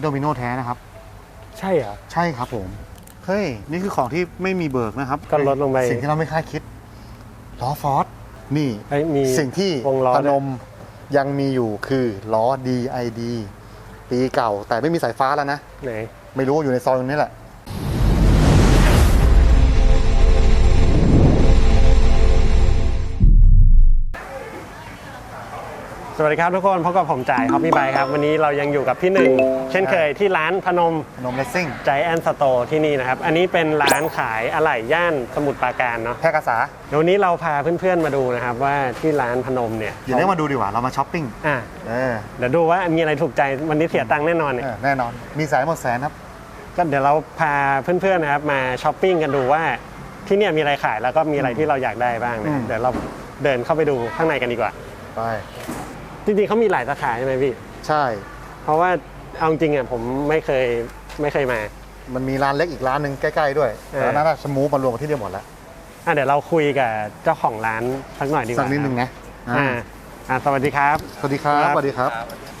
โดมิโนแท้นะครับ ใช่เหรอ ใช่ครับผมเฮ้ยนี่คือของที่ไม่มีเบิกนะครับก็ลดลงไปสิ่งที่เราไม่คาดคิดล้อฟอร์ดนี่เอ้ยมีสิ่งที่วงล้อพด้วยนมยังมีอยู่คือล้อ DID ปีเก่าแต่ไม่มีสายฟ้าแล้วนะไหนไม่รู้อยู่ในซอยตรงนี้แหละ สวัสดีครับทุกคนพบกับผมจ่ายฮอปปี้ไบครับ วันนี้เรายังอยู่กับพี่หนึ่ง เช่นเคยที่ร้านพนมพนมเลสซิ่งใจแอนสโตร์ที่นี่นะครับ อันนี้เป็นร้านขายอะไหล่ย่านสมุทรปราการเนาะแพร่กษาเดี๋ยววันนี้เราพาเพื่อนๆมาดูนะครับว่าที่ร้านพนมเนี่ยอย่าเรียกมาดูดีกว่าเรามาช้อปปิ้งอะเออเดี๋ยวดูว่ามีอะไรถูกใจวันนี้เสียตังค์แน่นอนเนี่ยเออแน่นอนมีสายหมดแสนครับ ก็เดี๋ยวเราพาเพื่อนๆนะครับมาช้อปปิ้งกันดูว่าที่เนี่ยมีอะไรขายแล้วก็มีอะไรที่เราอยากได้บ้างนะครับอืม เดี๋ยวเราเดินเข้าไปดูข้างในกันดีกว่าไป จริงๆเขามีหลายสาขาใช่ไหมพี่ ใช่ เพราะว่าเอาจริงๆอะผมไม่เคยไม่เคยมา มันมีร้านเล็กอีกร้านหนึ่งใกล้ ๆ ด้วยเออแล้วนั้นสมูฟมารวมกันที่เดียวหมดแล้วอะเดี๋ยวเราคุยกับเจ้าของร้านสักหน่อยดีกสัว่ากนิดนึงครับนะอ่าอ่าอ่าสวัสดีครับ สวัสดีครับครับ สวัสดีครับ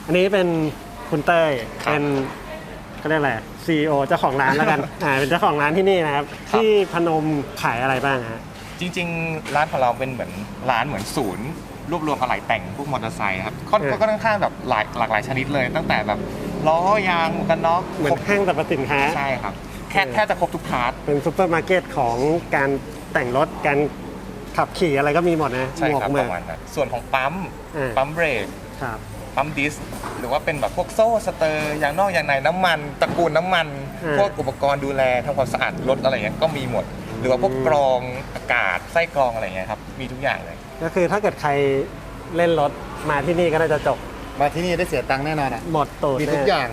อันนี้เป็นคุณเต้ยเป็นเขาเรียกอะไรซีอเจ้าของร้านแล้วกัน อ่าเป็นเจ้าของร้านที่นี่นะครับ ที่พนมขายอะไรบ้างฮะ จริง ๆ ร้านของเราเป็นเหมือนร้านเหมือนศูนย์ รวบรวมอะไหล่แต่งพวกมอเตอร์ไซค์ครับค่อนเออ ก็ค่อนข้างแบบหลายหลากหลายชนิดเลย ตั้งแต่แบบล้อยางหมวกกันน็อกเหมือนห้างสรรพสินค้า ใช่ครับแค่เออ แทบจะครบทุกพาร์ท เป็นซูเปอร์มาร์เก็ตของการแต่งรถการขับขี่อะไรก็มีหมดนะใช่หมวกครับหมืปอระมาณนั้นส่วนของปั๊มอ่าปั๊มเบรกครับ ปั๊มดิสหรือว่าเป็นแบบพวกโซ่สเตอร์ยางนอกยางในน้ำมันตระกูลน้ำมันอ่าพวกอุปกรณ์ดูแลทำความสะอาดรถอะไรเงี้ยก็มีหมด หรือว่าพวกกรองอากาศไส้กรองอะไรเงี้ยครับมีทุกอย่างเลย ก็คือถ้าเกิดใครเล่นรถมาที่นี่ก็น่าจะจบ มาที่นี่ได้เสียตังค์แน่นอนอะหมดตูดมีทุกแน่อย่าง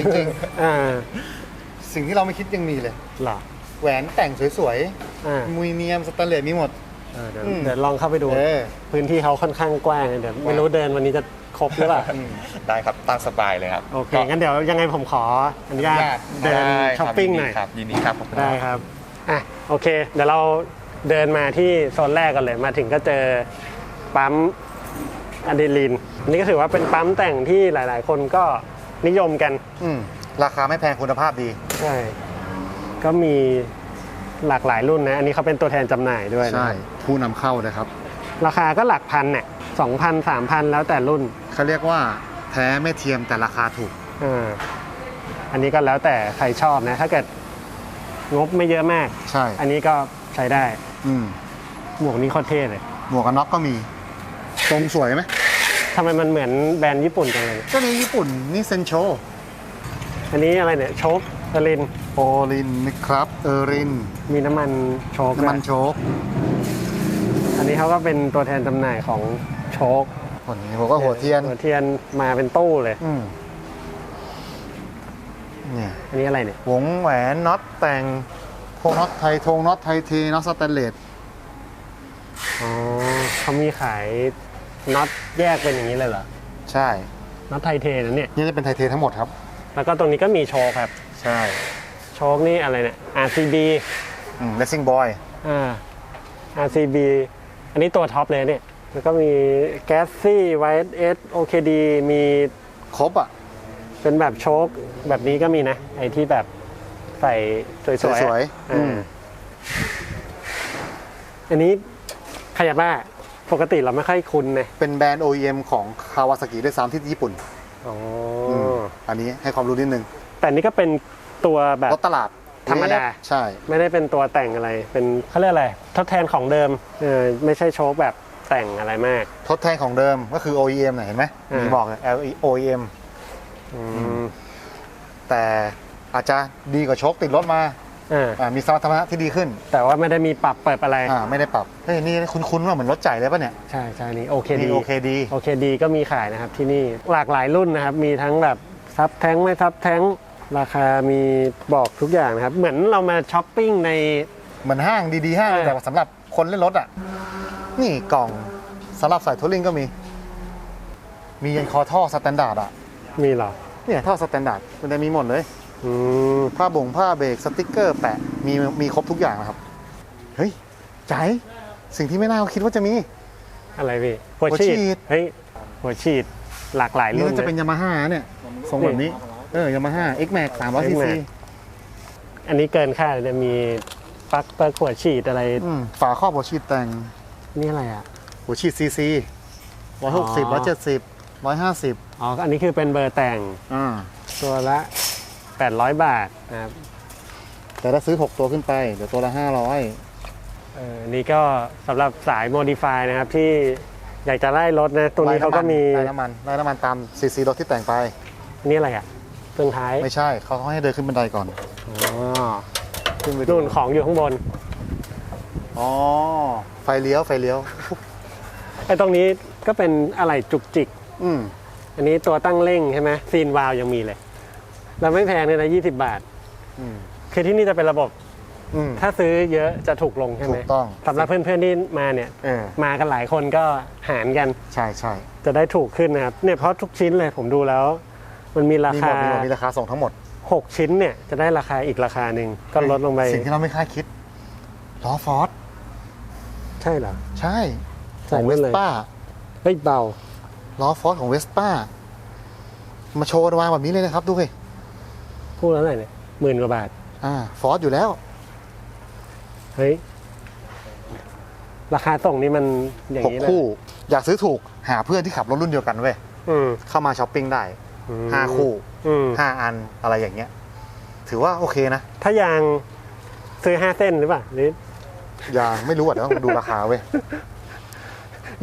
จริงอ่าๆสิ่งที่เราไม่คิดยังมีเลยเหรอแหวนแต่งสวยอ่าๆมุยเนียมสแตนเลสมีหมดเออเดี๋ยวอืมเดี๋ยวลองเข้าไปดูเออพื้นที่เขาค่อนข้างกว้างเดี๋ยวไม่รู้เดินวันนี้จะครบหรือเปล่าอืมได้ครับตามสบายเลยครับโอเคก็งั้นเดี๋ยวยังไงผมขออนุญาตอนุญาตเดินได้ช้อปปิ้งหน่อยครับยินดีครับขอบคุณได้ครับอะโอเค เดี๋ยวเรา เดินมาที่โซนแรกกันเลย มาถึงก็เจอปั๊มอะดรีนาลินอันนี้ก็ถือว่าเป็นปั๊มแต่งที่หลาย ๆ คนก็นิยมกัน อืมราคาไม่แพงคุณภาพดี ใช่ ก็มีหลากหลายรุ่นนะ อันนี้เขาเป็นตัวแทนจำหน่ายด้วยนะ ใช่ ผู้นำเข้านะครับราคาก็หลักพันเนี่ยสองพันสามพันแล้วแต่รุ่น เขาเรียกว่าแท้ไม่เทียมแต่ราคาถูก อ่า อันนี้ก็แล้วแต่ใครชอบนะ ถ้าเกิดงบไม่เยอะมาก ใช่ อันนี้ก็ใช้ได้ อืมหมวกนี้โคตรเท่เลยหมวกกันน็อกก็มีทรงสวยไหมทำไมมันเหมือนแบรนด์ญี่ปุ่นจังเลย ก็นี่ญี่ปุ่นนี่เซนโชอันนี้อะไรเนี่ย โชคเอลิน โอรินนะครับ เออริน มีน้ำมันโชคน้ำมันด้วยโชกอันนี้เขาก็เป็นตัวแทนจำหน่ายของโชคคนนี้ผมก็หัวเทียน หัวเทียนมาเป็นตู้เลยอืมเนี่ยอันนี้อะไรเนี่ยวงแหวนน็อตแต่ง พวกน็อตไทยทงน็อตไทยเทน็อตสแตนเลสอ๋อเขามีขายน็อตแยกเป็นอย่างนี้เลยเหรอ ใช่น็อตไทเทนะเนี่ย นี่จะเป็นไทยเททั้งหมดครับ แล้วก็ตรงนี้ก็มีโชคครับ ใช่โชคนี่อะไรเนี่ย RCB อืมเลสซิ่งบอยอ่า RCB อันนี้ตัวท็อปเลยเนี่ย แล้วก็มีแกสซี่ YS OKD มีครบอะ เป็นแบบโชคแบบนี้ก็มีนะ ไอ้ที่แบบ ใส่สวยๆสวยอะๆอืมอ่าอันนี้ขยับว่าปกติเราไม่ค่อยคุ้นนะเป็นแบรนด์ OEM ของคาวาซากิด้วยซ้ำที่ญี่ปุ่นอ๋อมอันนี้ให้ความรู้นิดนึงแต่นี่ก็เป็นตัวแบบ รถตลาดธรรมดา ใช่ ไม่ได้เป็นตัวแต่งอะไร เป็นเขาเรียกอะไร ทดแทนของเดิมเออไม่ใช่โชคแบบแต่งอะไรมาก ทดแทนของเดิมก็คือ OEM น่ะเห็นไหมอ่ามี มีบอกเลย LE OEM อืมแต่ อาจจะดีกว่าโชคติดรถมาอ่าอ่ามีสมรรถนะที่ดีขึ้นแต่ว่าไม่ได้มีปรับเปิดอะไร อ่าไม่ได้ปรับเฮ้ยนี่คุ้นๆว่าเหมือนรถจ่ายเลยป่ะเนี่ยใช่ใช่นี่โอเคดีนี่โอเคดี โอเคดีก็มีขายนะครับที่นี่หลากหลายรุ่นนะครับ มีทั้งแบบซับแท้งไม่ซับแท้งราคามีบอกทุกอย่างนะครับ เหมือนเรามาช้อปปิ้งใน เหมือนห้างดีๆห้างเลยเออแต่ว่าสำหรับคนเล่นรถอะ นี่กล่องสำหรับใส่ทัวริงก็มี มียันคอท่อสแตนดาร์ดอะ มีเหรอเนี่ยท่อสแตนดาร์ดมันจะมีหมดเลยอืม ผ้าบ่งผ้าเบรกสติกเกอร์แปะมีมีครบทุกอย่างนะครับ เฮ้ยใจายสิ่งที่ไม่น่าคิดว่าจะมี อะไรพี่หัวหัวฉีฉีดดเฮ้ยหัวฉีดหลากหลายนี่รุ่นมันจะเป็นนะยามาฮ่าเนี่ยทรงแบบนี้ เออยามาฮ่า X Max 300 cc X-Max อันนี้เกินค่าเลยเนี่ยมีปลั๊กเปิดขวดฉีดอะไรอืมฝาครอบหัวฉีดแต่งนี่อะไรอะหัวฉีด cc 160 170 150อ๋ออันนี้คือเป็นเบอร์แต่งอ่าตัวละ 800 บาทนะครับแต่ถ้าซื้อ 6 ตัวขึ้นไปเดี๋ยวตัวละ 500 เอออันนี้ก็สำหรับสายโมดิฟายนะครับที่อยากจะไล่รถนะตรงนี้เขาก็มีไล่น้ำมันไล่น้ำมันตาม cc รถที่แต่งไป นี่อะไรอะเครื่องท้ายไม่ใช่เขาให้เดินขึ้นบันไดก่อนอ๋อขึ้นไปดูนู่นของอยู่ข้างบนอ๋อไฟเลี้ยวไฟเลี้ยว ไอ้ตรงนี้ก็เป็นอะไรจุกจิก อืมอันนี้ตัวตั้งเร่งใช่ไหมซีนวาล์วยังมีเลย แล้วไม่แพงเลยนะ20บาท อืมคือที่นี่จะเป็นระบบ อืม ถ้าซื้อเยอะจะถูกลงใช่ไหมถูกต้อง สำหรับเพื่อนๆที่มาเนี่ย เออมากันหลายคนก็หารกันใช่ใช่จะได้ถูกขึ้นนะครับเนี่ยเพราะทุกชิ้นเลยผมดูแล้ว มันมีรามีหมคาดมีหมดมีราคาส่งทั้งหมด6ชิ้นเนี่ยจะได้ราคาอีกราคาหนึ่งก็ลดลงไปสิ่งที่เราไม่คาดคิดล้อฟอร์ดใช่เหรอ ใช่ใส่ของไว้เวสเลย ป้าเฮ้ยเบาล้อฟอร์ดของเวสป้ามาโชว์มาแบบนี้เลยนะครับดูสิพูด แล้วไหนเนี่ยหมื่นกว่าบาท อ่าฟอร์ดอยู่แล้ว เฮ้ย ราคาส่งนี่มันอย่างหกนี้เลยคู่ อยากซื้อถูกหาเพื่อนที่ขับรถรุ่นเดียวกันเว้ย อืมเข้ามาช้อปปิ้งได้ อืมห้าคู่ อืมห้าอันอะไรอย่างเงี้ย ถือว่าโอเคนะถ้ายางซื้อห้าเส้นหรือเปล่าหรืออย่างไม่รู้อะเดี๋ยวต้องดูราคาเว้ย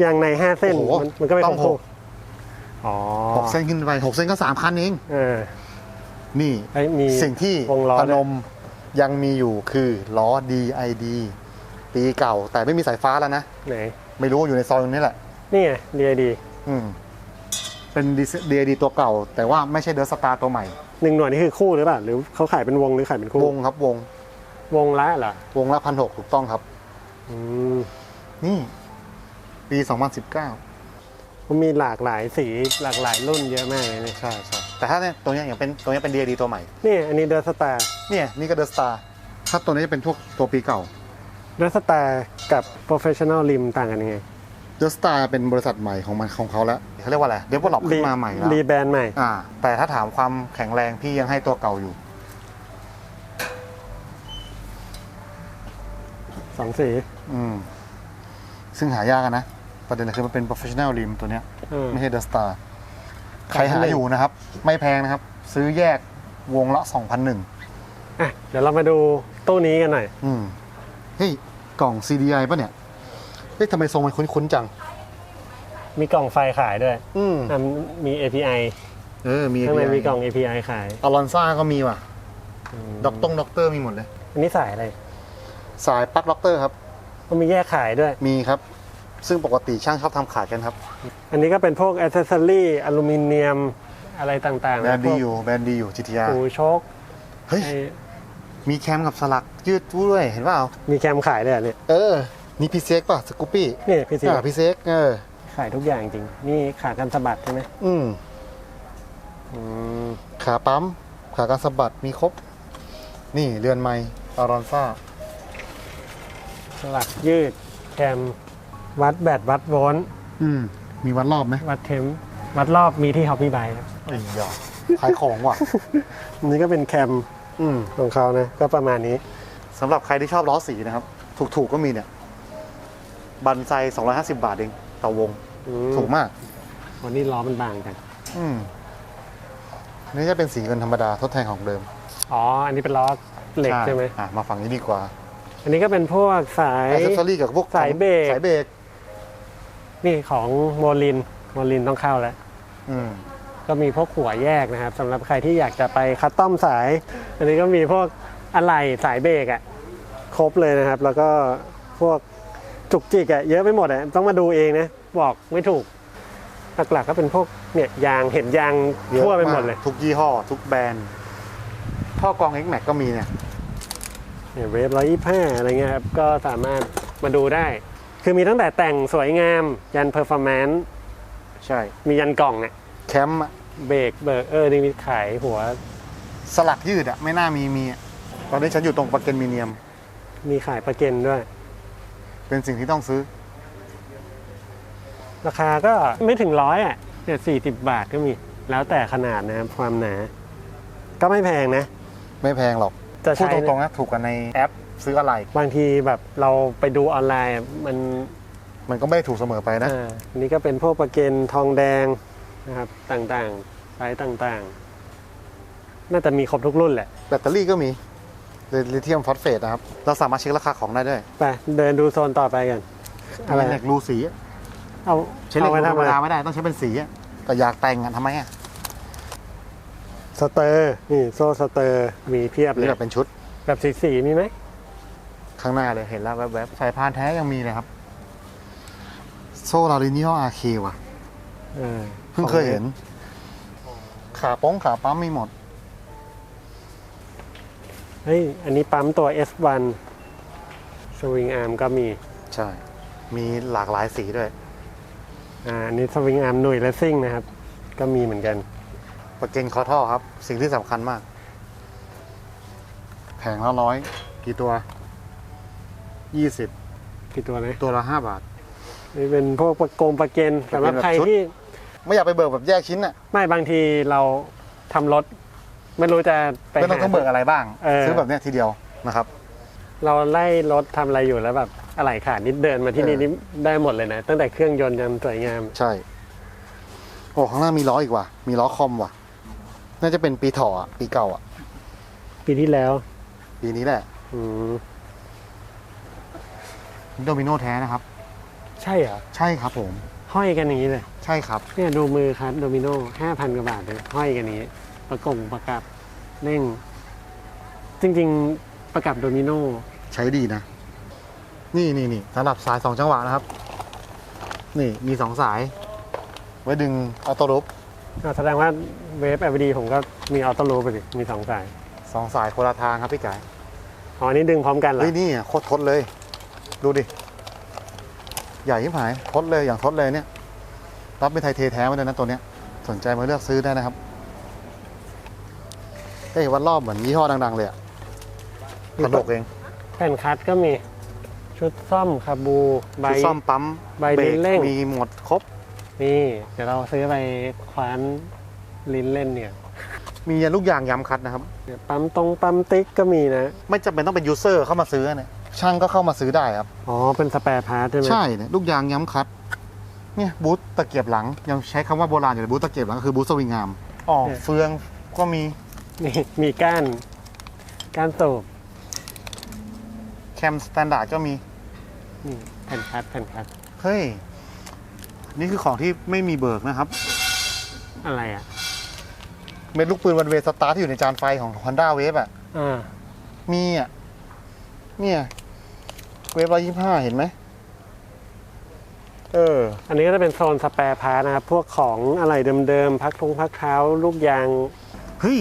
ยางในห้าเส้นโอ้โหมันมันก็เป็นต้ขอองงหคู่กอ๋อหกเส้นขึ้นไปหกเส้นก็สามคันเอง เออ นี่ไอ้ยมีสิ่งที่วงล้อพด้วยนมยังมีอยู่คือล้อ DID ปีเก่า แต่ไม่มีสายฟ้าแล้วนะไหนไม่รู้อยู่ในซอยตรงนี้แหละ นี่ไงดีดีอืมเป็น DID ตัวเก่า แต่ว่าไม่ใช่เดอ s สตาร์ตัวใหม่หนึ่งหน่วยนี่คือคู่หรือเปล่าหรือเขาขายเป็นวงหรือขายเป็นคู่วงครับวง วงละเหรอวงละพันหกถูกต้องครับอืมนี่ ปี2019 มันมีหลากหลายสีหลากหลายรุ่นเยอะมากเลยเนี่ยใช่ใช่แต่ถ้าเนี่ยตัวเนี้ยอย่างเป็นตัวเนี้ยเป็น DID ตัวใหม่ นี่อันนี้เดอะสตาร์เนี่ยนี่ก็เดอ s สตาร์ถ้าตัวนี้จะเป็นพวกตัวปีเก่าเดอะสตาร์กับ Professional Rim ต่างกันยังไงเดอ s สตาร์เป็นบริษัทใหม่ของมันของเขาแล้วเขาเรียกว่าอะไรเดเวลลอปขึ้นมาใหม่แล้วรีแบรนด์ใหม่ อ่า แต่ถ้าถามความแข็งแรงพี่ยังให้ตัวเก่าอยู่สองสี อืมซึ่งหายากอะนะ ประเด็นคือมันเป็น professional rim ตัวเนี้ยเออ ไม่ใช่ The Star ใครหาอยู่นะครับ ไม่แพงนะครับ ซื้อแยกวงละ2,001อะเดี๋ยวเรามาดูตู้นี้กันหน่อย อืมเฮ้ย กล่อง CDI ป่ะเนี่ยเฮ้ยทำไมทรงมันคุ้นๆจัง มีกล่องไฟขายด้วยอืมอะมี API เออมีข้างใน API มีกล่อง API ขาย อลอนซ่าก็มีว่ะด็อกตงด็อกเตอร์มีหมดเลย อันนี้สายอะไรสายปลั๊กด็อกเตอร์ครับ มันมีแยกขายด้วย มีครับ ซึ่งปกติช่างชอบทำขายกันครับอันนี้ก็เป็นพวกอ c เซสซอรี่อลูมิเนียมอะไรต่างๆแบรนด์ดีอยู่แบรนด์ดีอยู่ GTR หูโชคเฮ้ย ไอ้มีแคมกับสลักยืดด้วยเห็นเปล่ามีแคมขายด้วยอะเนี่ยเออ นี่พีเซ็กป่ะสกูปปี้นี่พี่ซีอ่าพีเซ็กเออ ขายทุกอย่างจริง นี่ขากันสะบัดใช่ไหมอืม อืมขาปั๊ม ขาการสะบัดมีครบ นี่เรือนไม้อารอนซ่า สลักยืดแคม วัดแบตวัดโวลต์อืมมีวัดรอบไหมวัดเทมป์วัดรอบมีที่ฮอปปี้ไบครับไอ้ยาขายของว่ะ อันนี้ก็เป็นแคมอืมของเขานะ ก็ประมาณนี้ สำหรับใครที่ชอบล้อสีนะครับ ถูกๆก็มีเนี่ย บันไซ 250 บาทเองต่อวง อืมถูกมาก วันนี้ล้อมันบางจังอืมนี่จะเป็นสีเงินธรรมดาทดแทนของเดิมอ๋อ อันนี้เป็นล้อเหล็กใช่ไหม อะมาฝั่งนี้ดีกว่าอันนี้ก็เป็นพวกสาย แอคเซสซอรี่กับพวกสายเบรก สายเบรก นี่ของโมลินโมลินต้องเข้าแล้ว อืม ก็มีพวกหัวแยกนะครับสำหรับใครที่อยากจะไปคัสตอมสาย อันนี้ก็มีพวกอะไหล่สายเบรกอะครบเลยนะครับ แล้วก็พวกจุกจิกอะเยอะไปหมดอะต้องมาดูเองนะ บอกไม่ถูก หลักๆก็เป็นพวกเนี่ยยางเห็นยางเยอะทั่วไปหมดเลยากทุกยี่ห้อ ทุกแบรนด์ท่อกรอง X Max ก็มีเนี่ยเนี่ยเวฟร้อยยี่ห้าอะไรเงี้ยครับก็สามารถมาดูได้ คือมีตั้งแต่แต่งสวยงาม ยันเพอร์ฟอร์แมนซ์ใช่ มียันกล่องเนี่ยแคมป์อะเบรกเบรกเออนี่มีขายหัว สลักยืดอะไม่น่ามีมีอะตอนนี้ฉันอยู่ตรงปาเกนมีเนียม มีขายประเก็นด้วย เป็นสิ่งที่ต้องซื้อ ราคาก็ไม่ถึงร้อยอะเนี่ยสี่สิบบาทก็มี แล้วแต่ขนาดนะครับความหนา ก็ไม่แพงนะ ไม่แพงหรอก จะพูดใช้ตรงๆนะถูกกันในแอป ซื้ออะไร บางทีแบบเราไปดูออนไลน์อะมันมันก็ไม่ได้ถูกเสมอไปนะ อ่าอันนี้ก็เป็นพวกประเกนทองแดงนะครับต่างๆไซส์ต่างๆ น่าจะมีครบทุกรุ่นแหละ แบตเตอรี่ก็มีลิเธียมฟอสเฟตนะครับ เราสามารถเช็คราคาของได้ด้วยไปเดินดูโซนต่อไปกัน อะไรเหล็กรูสีอะเอาใช้เหล็กเอาไว้รูธรทำรมอะไรดาไม่ได้ต้องใช้เป็นสีอะแต่อยากแต่งอะทำไมอะสเตอร์ นี่โซ่สเตอร์มีเพียบเลนี่ยแบบเป็นชุดแบบสีสีๆมีไหม ข้างหน้าเลยเห็นแล้วแวบๆสายพานแท้ยังมีเลยครับ โซลารินิโออาร์เคว่ะเออเพิ่งเคยเห็น ขาป้องขาปั๊มมีหมด เฮ้ย อันนี้ปั๊มตัว S1 สวิงอาร์มก็มี ใช่ มีหลากหลายสีด้วย อ่าอันนี้สวิงอาร์มหน่วยเลสซิ่งนะครับ ก็มีเหมือนกัน ประเก็นคอท่อครับ สิ่งที่สำคัญมาก แผงละร้อย กี่ตัว ยี่สิบกี่ตัวนะตัวละห้าบาท นี่เป็นพวกประโกงประเกนสำหรับเป็นแบบใครชุดที่ไม่อยากไปเบิกแบบแยกชิ้นอะไม่บางทีเราทำรถ ไม่รู้จะไปไม่ต้องหา ต้องเบิกอะไรบ้าง เออ ซื้อแบบเนี้ยทีเดียวนะครับ เราไล่รถทำอะไรอยู่แล้วแบบอะไรขาดนิดเดินมาที่นี่เออ นี่ได้หมดเลยนะ ตั้งแต่เครื่องยนต์ยันสวยงาม ใช่ โอ้ข้างหน้ามีล้ออีกว่ะ มีล้อคอมว่ะ น่าจะเป็นปีถออะปีเก่าอะ ปีที่แล้วปีนี้แหละ อืม โดมิโนแท้นะครับ ใช่เหรอ ใช่ครับผม ห้อยกันอย่างนี้เลย ใช่ครับ เนี่ยดูมือครับโดมิโนห้าพันกว่าบาทเลยห้อยกันนี้ ประกงประกับเร่ง จริง ๆ ประกับโดมิโนใช้ดีนะ นี่นี่นี่สำหรับสายสองจังหวะนะครับ นี่มีสองสาย ไว้ดึงออโต้รูปอะแสดงว่าเวฟ LED ผมก็มีออโต้รูปไปสิมีสองสาย สองสายคนละทางครับพี่ไก่อ๋ออันนี้ดึงพร้อมกันเหรอเฮ้ยนี่อะโคตรทดเลย ดูดิ ใหญ่ยิ่งหายทดเลยอย่างทดเลยเนี่ย รับเป็นไทยเทแท้มาเลยนะตัวเนี้ย สนใจมาเลือกซื้อได้นะครับเฮ้ยวันรอบเหมือนยี่ห้อดัง ๆ เลยอะตลกเอง แผ่นคัดก็มีชุดซ่อมคาบูใบคือซ่อมปั๊มใบเบรลิ้กนเร่งมีหมดครบ นี่ เดี๋ยวเราซื้อไปคว้านลิ้นเล่นเนี่ย มีลูกยางย้ำคัดนะครับเดี๋ยวปั๊มตรงปั๊มติ๊กก็มีนะ ไม่จำเป็นต้องเป็นยูเซอร์เข้ามาซื้อเนี่ย ช่างก็เข้ามาซื้อได้ครับ อ๋อ เป็นสแปร์พาร์ทใช่ไหมใช่เนี่ยลูกยางย้ำคัดเนี่ยบูทตะเกียบหลังยังใช้คำว่าโบราณอยู่เลยบูทตะเกียบหลังก็คือบูทสวิงอาร์มอ๋อเฟืองก็มีนี่มีก้านก้านสูบแคมสแตนดาร์ดก็มีนี่แผ่นคัดแผ่นคัดเฮ้ยนี่คือของที่ไม่มีเบิกนะครับ อะไรอะเม็ดลูกปืนวันเวสตาร์ที่อยู่ในจานไฟของ Honda Wave อะอ่ามีอะ เนี่ย เวฟร้อยยี่ห้าเห็นไหมเออ อันนี้ก็จะเป็นโซนสแปร์พาร์ทนะครับ พวกของอะไรเดิมๆ พักทงพักเท้า ลูกยาง เฮ้ย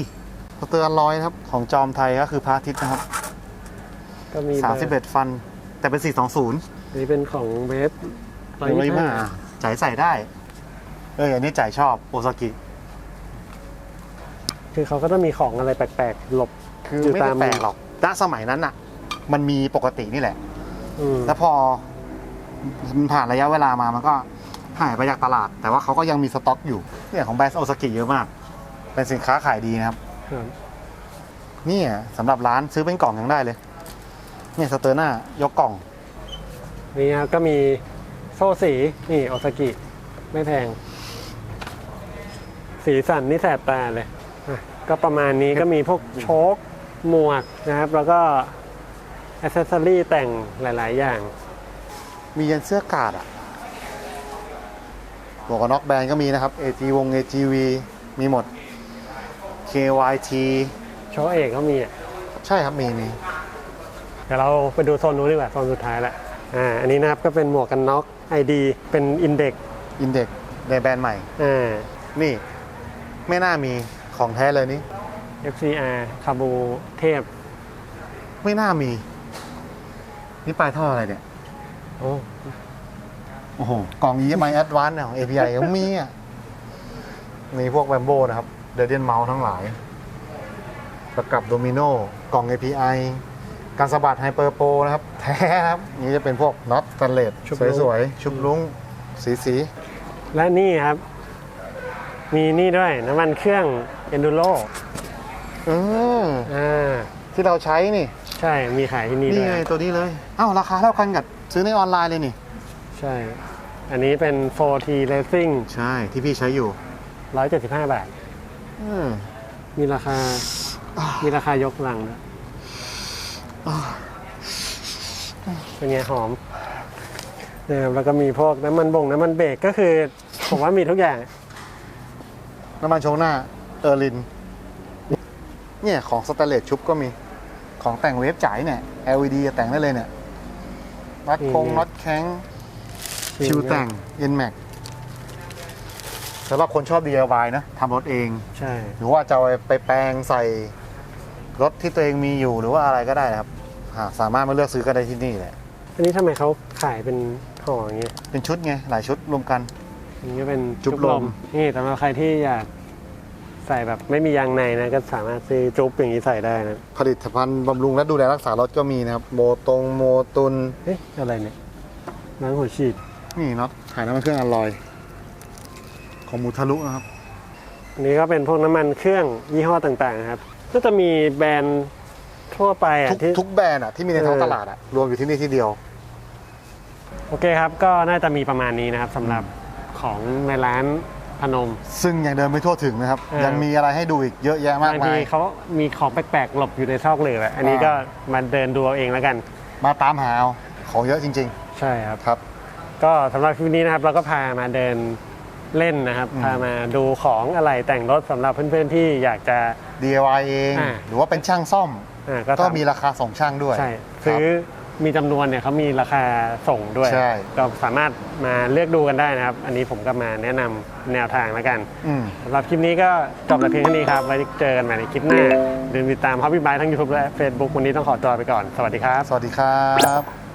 สเตอร์อัลลอยนะครับ ของจอมไทยก็คือพระอาทิตย์นะครับ ก็มี31ฟัน แต่เป็น420อันนี้เป็นของเวฟร้อยยี่ห้าจ่ายใส่ได้ เอออันนี้จ่ายชอบโอซากิ คือเขาก็ต้องมีของอะไรแปลกๆ หลบคืออยู่ไม่ได้ตามแปลกหรอกณสมัยนั้นอะ มันมีปกตินี่แหละ อืมแล้วพอมันผ่านระยะเวลามามันก็หายไปจากตลาด แต่ว่าเขาก็ยังมีสต็อกอยู่เนี่ยของแบรนด์โอซากิเยอะมาก เป็นสินค้าขายดีนะครับ ครับเนี่ยสำหรับร้านซื้อเป็นกล่องยังได้เลย เนี่ยสเตอร์หน้ายกกล่อง นี่ครับก็มีโซ่สีนี่โอซากิไม่แพง สีสันนี่แสบตาเลยอะก็ประมาณนี้ก็มีพวกโชคหมวกนะครับ แล้วก็ อ c เซสซอรี่แต่งหลาย ๆ อย่าง มียันเสื้อกาดอะหมวกกันน็อกแบรนด์ก็มีนะครับ AG วง AGV มีหมด KYT โชว์เอกก็มีอะใช่ครับมีมีเดี๋ยวเราไปดูโซนนู้นดีกว่าโซนสุดท้ายละอ่าอันนี้นะครับก็เป็นหมวกกันน็อก ID เป็นอินเด็กอินเด็กในแบรนด์ใหม่ อ่า นี่ไม่น่ามีของแท้เลยนี่ FCR คาบูเทพ ไม่น่ามี นี่ปลายท่ออะไรเนี่ย โอ้โอ้โห กล่อง EMI Advance เนี่ยของ API ก็มีอะมีพวกแวมโบนะครับเดเดียนเมาส์ทั้งหลาย ประกับโดมิโนกล่อง API การสะบัดไฮเปอร์โปนะครับ แท้ครับ นี่จะเป็นพวกน็อตสแตนเลสสวยๆ ชุบลุ้ง สีสีและนี่ครับ มีนี่ด้วยน้ำมันเครื่อง Enduro เอออ่าที่เราใช้นี่ ใช่มีขายที่นี่นี่ด้วยไงตัวนี้เลยเอ้าราคาเท่ากันกับซื้อในออนไลน์เลยนี่ ใช่ อันนี้เป็น 4T Racing ใช่ที่พี่ใช้อยู่175 บาทอืมมีราคามีราคายกลังด้วยเป็นไงหอมนะครับแล้วก็มีพวกน้ำมันบ่งน้ำมันเบรกก็คือ ผมว่ามีทุกอย่าง น้ำมันโชงหน้าเออร์ลิน เนี่ยของสแตนเลสชุบก็มี ของแต่งเวฟจ่ายเนี่ย LED จะแต่งได้เลยเนี่ยน็อตคงนี่น็อตแข้งชิวแต่ง n m a x สำหรับคนชอบ DIY นะทำรถเอง ใช่ หรือว่าจะเอาไปแปลงใส่รถที่ตัวเองมีอยู่หรือว่าอะไรก็ได้นะครับหาสามารถมาเลือกซื้อก็ได้ที่นี่แหละ อันนี้ทำไมเขาขายเป็นห่ออย่างเงี้ยเป็นชุดไง หลายชุดรวมกันอันนี้ก็เป็นจุ๊บลม นี่สำหรับใครที่อยาก ใส่แบบไม่มียางในนะก็สามารถซื้อจุ๊บอย่างนี้ใส่ได้นะผลิตภัณฑ์บำรุงและดูแลรักษารถก็มีนะครับ โมตรงโมตุน เอ๊ะอะไรเนี่ยล้างหัวฉีดนี่น็อตถ่ายน้ำมันเครื่องอลลอย ของมูทะลุนะครับ อันนี้ก็เป็นพวกน้ำมันเครื่องยี่ห้อต่างๆนะครับ ก็จะมีแบรนด์ทั่วไปอะทุกที่ ทุกแบรนด์อะที่มีในท้องเออ ตลาดอะรวมอยู่ที่นี่ที่เดียว โอเคครับ ก็น่าจะมีประมาณนี้นะครับสำหรับของในร้าน พนม ซึ่งยังเดินไม่ทั่วถึงนะครับ เออ ยังมีอะไรให้ดูอีกเยอะแยะมากบางมาทีย เขามีของแปลกๆหลบอยู่ในซอกหลืบอะอันนี้อ่า ก็มาเดินดูเอาเองแล้วกัน มาตามหาเอาของเยอะจริง ใช่ครับ ๆ ครับ ก็สำหรับคลิปนี้นะครับเราก็พามาเดินเล่นนะครับอืมพามาดูของอะไรแต่งรถสำหรับเพื่อนๆที่อยากจะ DIY เอง อ่า หรือว่าเป็นช่างซ่อม อ่าก็ทำมีราคาส่งช่างด้วยใช่ครับซื้อ มีจำนวนเนี่ยเขามีราคาส่งด้วย ใช่ก็สามารถมาเลือกดูกันได้นะครับ อันนี้ผมก็มาแนะนำแนวทางแล้วกันอืม สำหรับคลิปนี้ก็จบแต่เพียงเท่านี้ครับ ไว้เจอกันใหม่ในคลิปหน้าอย่าลืมติดตาม Hobby Bike ทั้ง YouTube และ Facebook วันนี้ต้องขอตัวไปก่อน สวัสดีครับ สวัสดีครับ